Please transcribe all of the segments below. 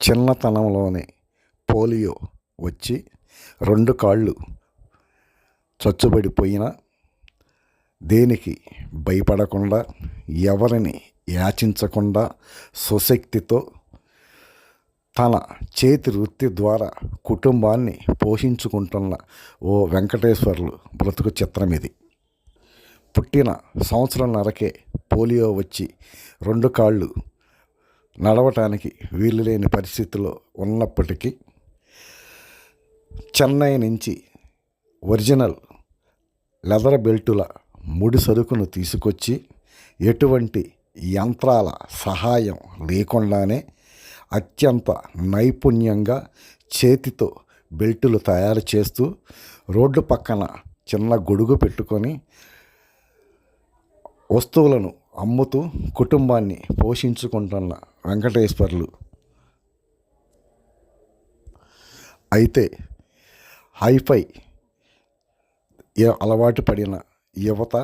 చిన్నతనంలోనే పోలియో వచ్చి రెండు కాళ్ళు చచ్చుబడిపోయినా దేనికి భయపడకుండా ఎవరిని యాచించకుండా సుశక్తితో తన చేతి వృత్తి ద్వారా కుటుంబాన్ని పోషించుకుంటున్న ఓ వెంకటేశ్వర్లు బ్రతుకు చిత్రం ఇది. పుట్టిన సంవత్సరం నరకే పోలియో వచ్చి రెండు కాళ్ళు నడవటానికి వీలు లేని పరిస్థితిలో ఉన్నప్పటికీ చెన్నై నుంచి ఒరిజినల్ లెదర్ బెల్టుల ముడి సరుకును తీసుకొచ్చి ఎటువంటి యంత్రాల సహాయం లేకుండానే అత్యంత నైపుణ్యంగా చేతితో బెల్టులు తయారు చేస్తూ రోడ్డు పక్కన చిన్న గొడుగు పెట్టుకొని వస్తువులను అమ్ముతూ కుటుంబాన్ని పోషించుకుంటున్న వెంకటేశ్వర్లు. అయితే హైఫై అలవాటు పడిన యువత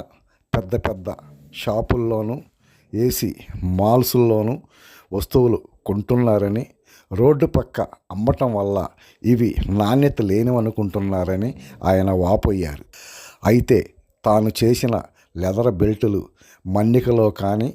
పెద్ద పెద్ద షాపుల్లోనూ ఏసీ మాల్స్ల్లోనూ వస్తువులు కొంటున్నారని రోడ్డు పక్క అమ్మటం వల్ల ఇవి నాణ్యత లేనివనుకుంటున్నారని ఆయన వాపోయారు. అయితే తాను చేసిన లెదర్ బెల్టులు మన్నికలో కానీ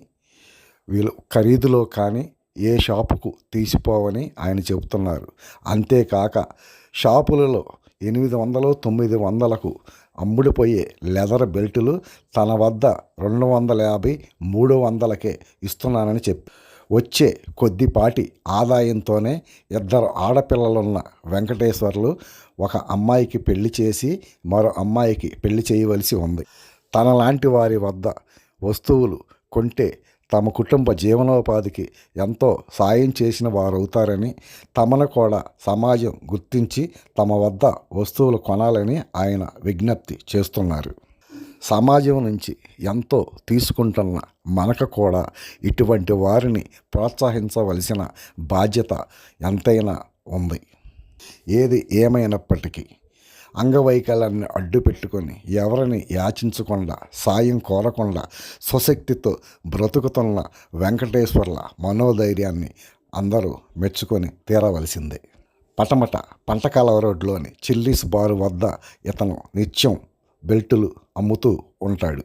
వీళ్ళు ఖరీదులో కానీ ఏ షాపుకు తీసిపోవని ఆయన చెబుతున్నారు. అంతేకాక షాపులలో ఎనిమిది వందలు తొమ్మిది వందలకు అమ్ముడిపోయే లెదర్ బెల్టులు తన వద్ద రెండు వందల యాభై మూడు వందలకే ఇస్తున్నానని చెప్పి వచ్చే కొద్దిపాటి ఆదాయంతోనే ఇద్దరు ఆడపిల్లలున్న వెంకటేశ్వర్లు ఒక అమ్మాయికి పెళ్ళి చేసి మరో అమ్మాయికి పెళ్ళి చేయవలసి ఉంది. తనలాంటి వారి వద్ద వస్తువులు కొంటే తమ కుటుంబ జీవనోపాధికి ఎంతో సాయం చేసిన వారవుతారని తమను కూడా సమాజం గుర్తించి తమ వద్ద వస్తువులు కొనాలని ఆయన విజ్ఞప్తి చేస్తున్నారు. సమాజం నుంచి ఎంతో తీసుకుంటున్న మనకు కూడా ఇటువంటి వారిని ప్రోత్సహించవలసిన బాధ్యత ఎంతైనా ఉంది. ఏది ఏమైనప్పటికీ అంగవైకల్యాన్ని అడ్డు పెట్టుకొని ఎవరిని యాచించకుండా సాయం కోరకుండా స్వశక్తితో బ్రతుకుతున్న వెంకటేశ్వర్ల మనోధైర్యాన్ని అందరూ మెచ్చుకొని తీరవలసిందే. పటమట పంటకాల రోడ్లోని చిల్లీస్ బారు వద్ద ఇతను నిత్యం బెల్టులు అమ్ముతూ ఉంటాడు.